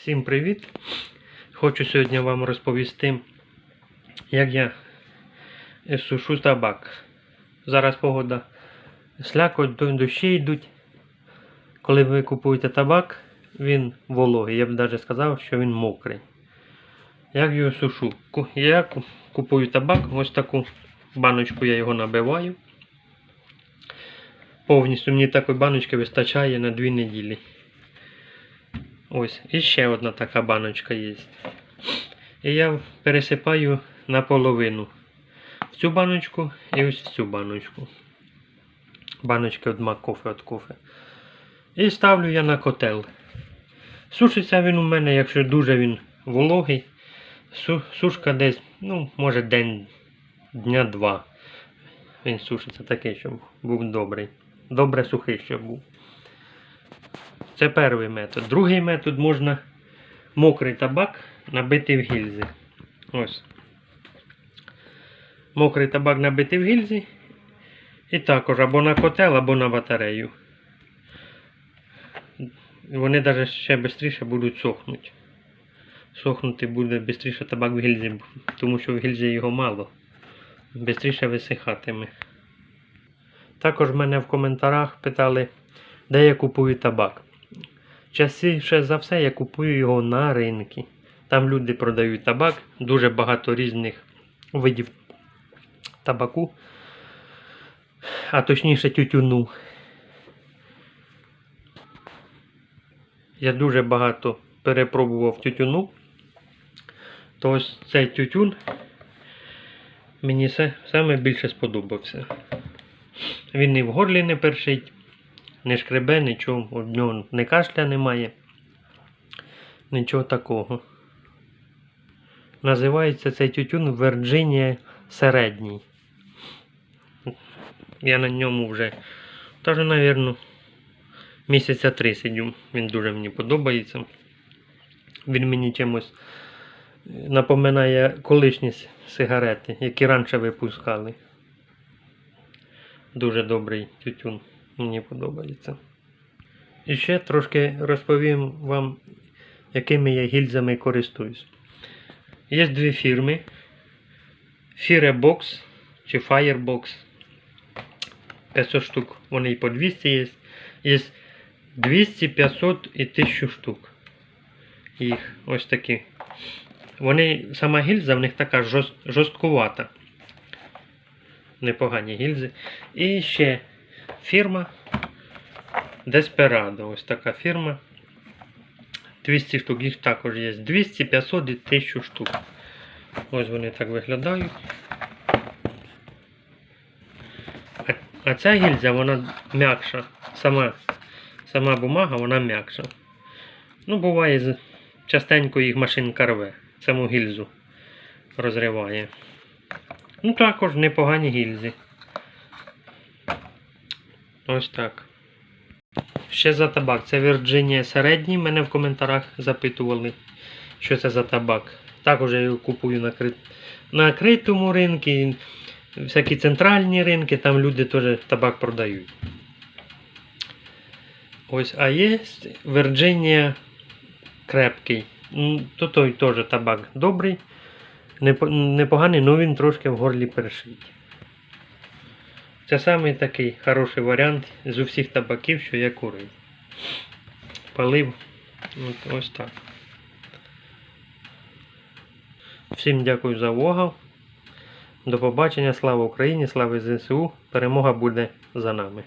Всім привіт! Хочу сьогодні вам розповісти, як я сушу табак. Зараз погода слякоть, до- дощі йдуть. Коли ви купуєте табак, він вологий. Я б навіть сказав, що він мокрий. Як його сушу? Я купую табак, ось таку баночку я його набиваю. Повністю мені такої баночки вистачає на 2 неділі. Ось, і ще одна така баночка є. І я пересипаю наполовину в цю баночку і ось в цю баночку. Баночки від кофе від кофе. І ставлю я на котел. Сушиться він у мене, якщо дуже він вологий. Сушка десь, ну, може день, дня два. Він сушиться такий, щоб був добрий. Добре сухий, щоб був. Це перший метод. Другий метод можна мокрий табак набити в гільзи. Ось. Мокрий табак набити в гільзі. І також або на котел, або на батарею. Вони навіть ще швидше будуть сохнути. Сохнути буде швидше табак в гільзі, тому що в гільзі його мало. Бистріше висихатиме. Також мене в коментарях питали, де я купую табак. Частіше за все я купую його на ринку. Там люди продають табак, дуже багато різних видів табаку, а точніше тютюну. Я дуже багато перепробував тютюну. То ось цей тютюн мені се- саме сподобався. Він і в горлі не першить, не шкребе, нічого, од нього не кашля немає. Нічого такого. Називається цей тютюн Virginia середній. Я на ньому вже, теж, мабуть, місяця три сидю. Він дуже мені подобається. Він мені чимось е, напоминає колишні сигарети, які раніше випускали. Дуже добрий тютюн. Мені подобається. І ще трошки розповім вам, якими я гільзами користуюсь. Є дві фірми. Firebox чи Firebox. 500 штук. Вони і по 200 є. Є 200, 500 і 1000 штук. Їх ось такі. Вони, сама гільза в них така жорст, жорсткувата. Непогані гільзи. І ще фірма Desperado. Ось така фірма. 200 штук, їх також є. 200, 500 і 1000 штук. Ось вони так виглядають. А, а ця гільза, вона м'якша. Сама, сама бумага, вона м'якша. Ну, буває, частенько їх машинка рве. Саму гільзу розриває. Ну, також непогані гільзи. Ось так. Ще за табак. Це Virginia середній. Мене в коментарях запитували, що це за табак. Також я його купую на, кри... на критому ринку, всякі центральні ринки, там люди теж табак продають. Ось, а є Virginia крепкий. То той теж табак добрий. Непоганий, але він трошки в горлі першить. Це самий такий хороший варіант з усіх табаків, що я курив. Палив. От, ось так. Всім дякую за увагу. До побачення. Слава Україні, слава ЗСУ. Перемога буде за нами.